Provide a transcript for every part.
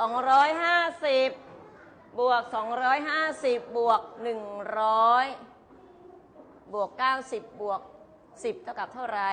250 บวก 250 บวก 100 บวก 90 บวก 10 เท่ากับเท่าไหร่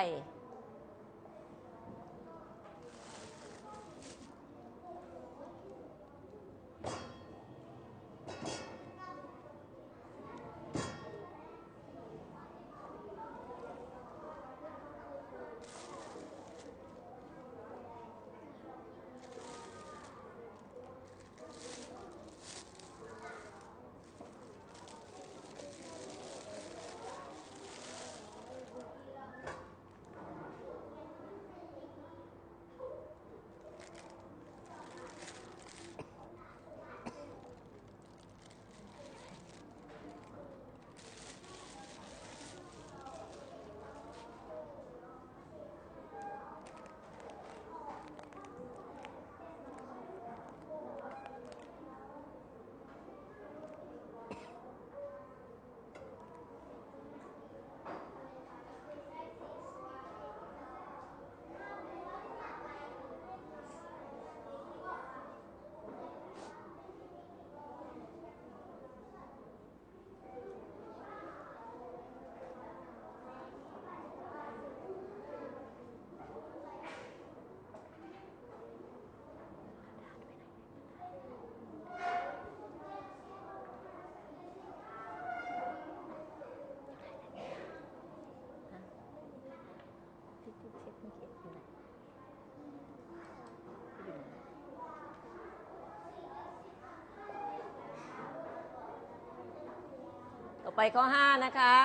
ไปข้อ 5 นะคะ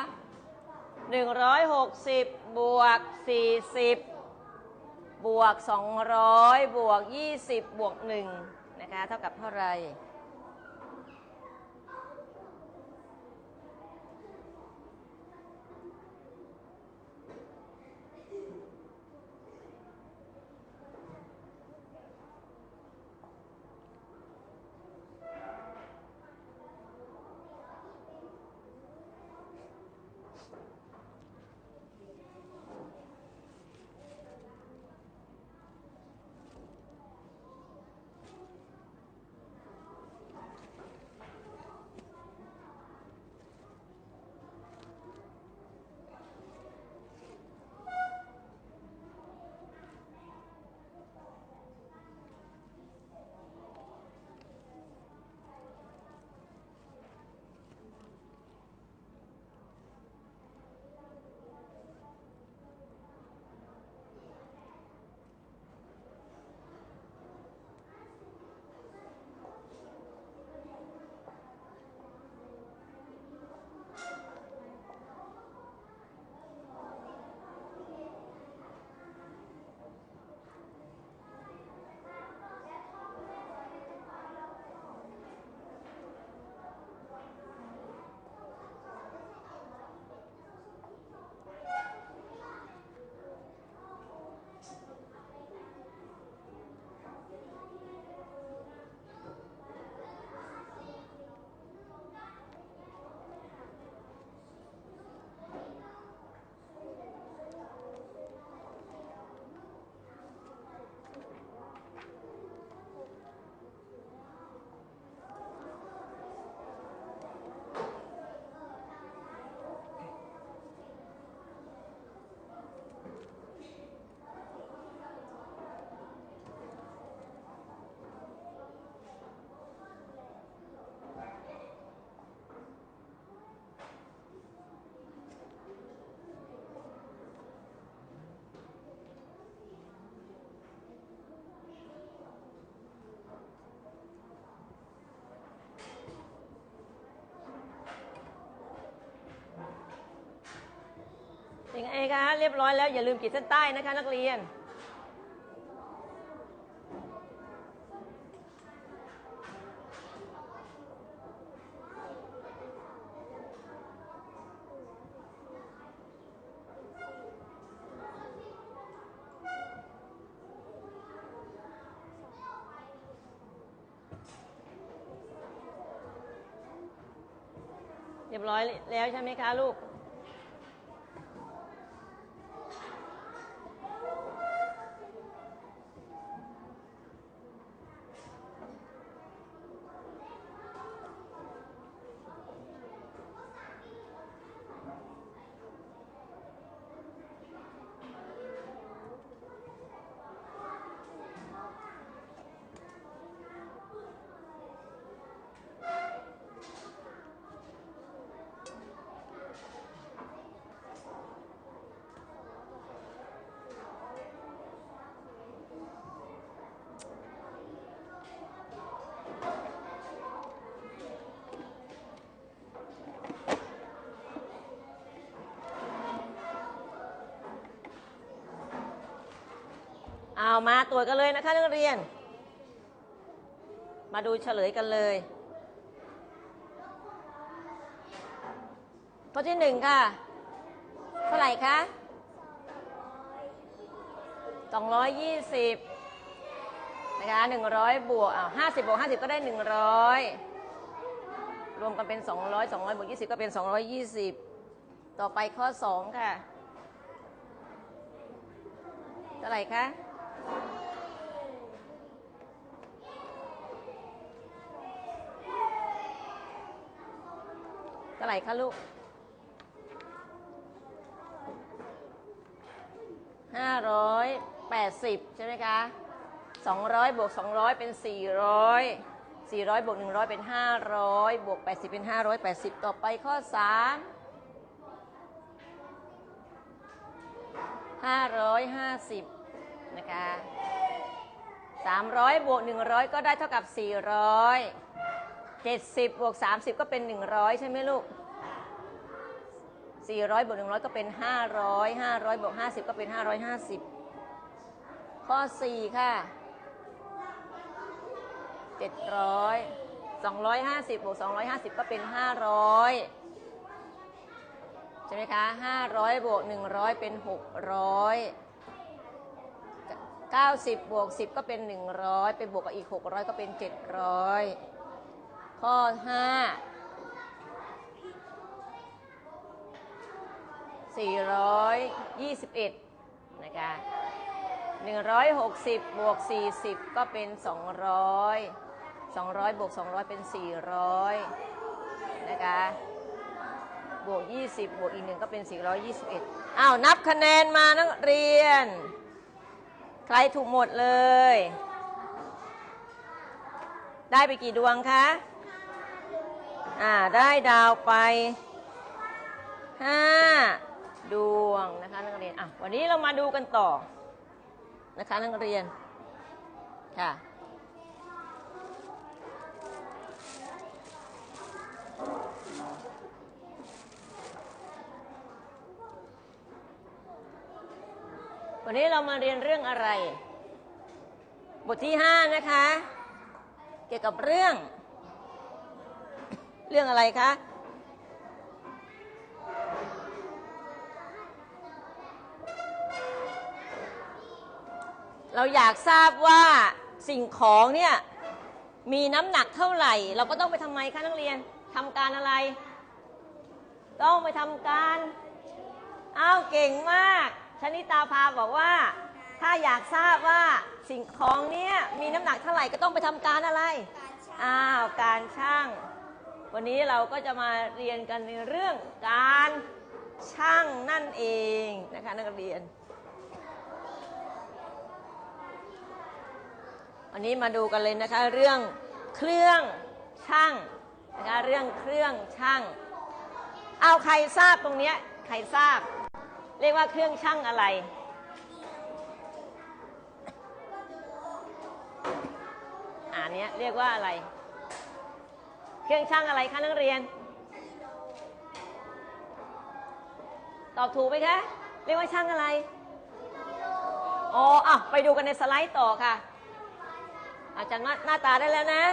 160 บวก 40 บวก 200 บวก 20 บวก 1 นะคะ เท่ากับเท่าไหร่ ยังไงคะ เรียบร้อยแล้วอย่าลืมขีดเส้นใต้นะคะ นักเรียน เรียบร้อยแล้วใช่ไหมคะลูก เอามาตรวจกันเลยนะคะนักเรียน มาดูเฉลยกันเลยข้อที่หนึ่งค่ะ เท่าไหร่คะสองร้อยยี่สิบนะคะหนึ่งร้อยบวกอ่าวห้าสิบบวกห้าสิบก็ได้หนึ่งร้อยรวมกันเป็นสองร้อยสองร้อยบวกยี่สิบก็เป็นสองร้อยยี่สิบต่อไปข้อสองค่ะเท่าไหร่คะ เท่าไหร่คะลูกห้าร้อยแปดสิบใช่ไหมคะสองร้อยบวกสองร้อยเป็นสี่ร้อยสี่ร้อยบวกหนึ่งร้อยเป็นห้าร้อยบวกแปดสิบเป็นห้าร้อยแปดสิบต่อไปข้อสามห้าร้อยห้าสิบ นะคะสามร้อยบวกหนึ่งร้อยก็ได้เท่ากับสี่ร้อยเจ็ดสิบวกสามสิบก็เป็นหนึ่งร้อยใช่ไหมลูก 400 บวก 100 ก็เป็น 500 500 บวก 50 ก็เป็น 550 ข้อ 4 ค่ะ 700 250 บวก 250 ก็เป็น 500 ใช่ไหมคะ 500 บวก 100 เป็น 600 90 บวก 10 ก็เป็น 100 ไปบวกกับอีก 600 ก็เป็น 700 ข้อ 5 421 นะคะ 160 บวก 40 ก็เป็น 200 200 บวก 200 เป็น 400 นะคะ บวก 20 บวกอีกหนึ่งก็เป็น 421 อ้าว นับคะแนนมานักเรียน ใครถูกหมดเลย ได้ไปกี่ดวงคะ อ่า ได้ดาวไปห้าดวงนะคะนักเรียน อะ วันนี้เรามาดูกันต่อ นะคะนักเรียน ค่ะ วันนี้เรามาเรียนเรื่องอะไร บทที่ 5 นะคะ เกี่ยวกับเรื่อง เรื่องอะไรคะ เราอยากทราบว่าสิ่งของเนี่ยมีน้ำหนักเท่าไหร่ เราก็ต้องไปทำไมคะนักเรียนทำการอะไร ต้องไปทำการ อ้าวเก่งมาก ชนิตาพาบอกว่า ถ้าอยากทราบว่าสิ่งของเนี่ยมีน้ำหนักเท่าไหร่ก็ต้องไปทำการอะไร อ้าว การช่าง วันนี้เราก็จะมาเรียนกันในเรื่องการช่างนั่นเองนะคะนักเรียน วันนี้มาดูกันเลยนะคะเรื่องเครื่องช่างนะคะเรื่องเครื่องช่าง เอาใครทราบตรงเนี้ยใครทราบ เรียกว่าเครื่องช่างอะไรอ่านนี้เรียกว่าอะไร เครื่องช่างอะไรคะนักเรียน ตอบถูกไหมคะ เรียกว่าช่างอะไร อ๋ออะไปดูกันในสไลด์ต่อค่ะ อาจารย์หน้าตาได้แล้วนะ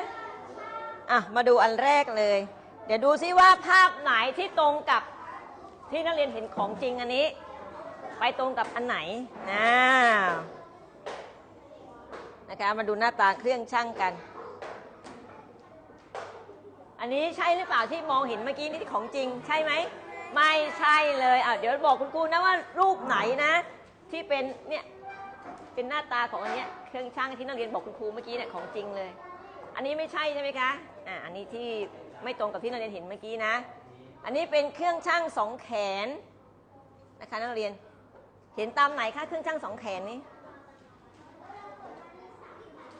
อะ มาดูอันแรกเลย เดี๋ยวดูซิว่าภาพไหนที่ตรงกับที่นักเรียนเห็นของจริงอันนี้ ไปตรงกับอันไหนนะนะคะมาดูหน้าตาเครื่องช่างกัน อันนี้ใช่หรือเปล่าที่มองเห็นเมื่อกี้นี่ของจริงใช่ไหม ไม่ใช่เลยอะเดี๋ยวบอกคุณครูนะว่ารูปไหนนะ ที่เป็นเนี่ยเป็นหน้าตาของอันเนี้ยเครื่องช่างที่นักเรียนบอกคุณครูเมื่อกี้เนี่ยของจริงเลย อันนี้ไม่ใช่ใช่ไหมคะอ่าอันนี้ที่ไม่ตรงกับที่นักเรียนเห็นเมื่อกี้นะ อันนี้เป็นเครื่องช่างสองแขนนะคะนักเรียน เห็นตามไหนคะเครื่องช่างสองแขนนี้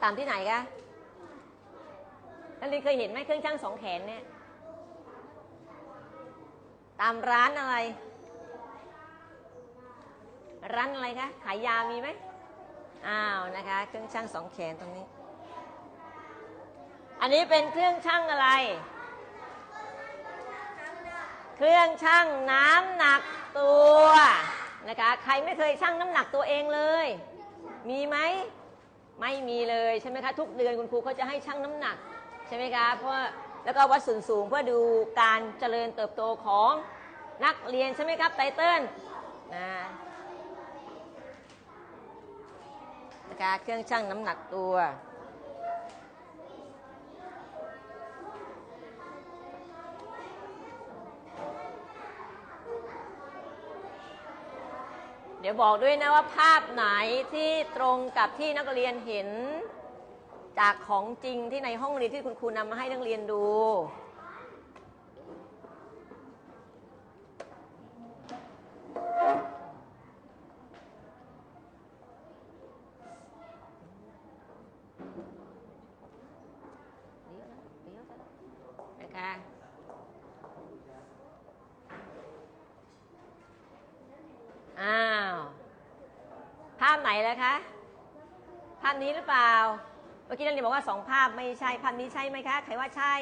ตามที่ไหนคะนักเรียนเคยเห็นไหมเครื่องช่างสองแขนเนี่ย ตามร้านอะไร ร้านอะไรคะ ขายยามีไหมอ้าวนะคะ เครื่องช่างสองแขนตรงนี้ อันนี้เป็นเครื่องช่างอะไร เครื่องช่างน้ำหนักตัว นะคะ ใครไม่เคยชั่งน้ำหนักตัวเองเลย มีไหมไม่มีเลยใช่ไหมคะทุกเดือนคุณครูเขาจะให้ชั่งน้ำหนักใช่ไหมคะเพราะว่าแล้วก็วัดส่วนสูงเพื่อดูการเจริญเติบโตของนักเรียนใช่ไหมครับไตเติ้ลนะนะคะเครื่องชั่งน้ำหนักตัว เดี๋ยวบอกด้วยนะว่าภาพไหนที่ตรงกับที่นักเรียนเห็น จากของจริงที่ในห้องเรียนที่คุณครูนำมาให้นักเรียนดู นะคะ อ้าว ภาพไห นแล้วคะ ภาพนี้หรือเปล่า เมื่อกี้นักเรียนบอกว่าสองภาพไม่ใช่ ภาพนี้ใช่ไหมคะ ใครว่าใช่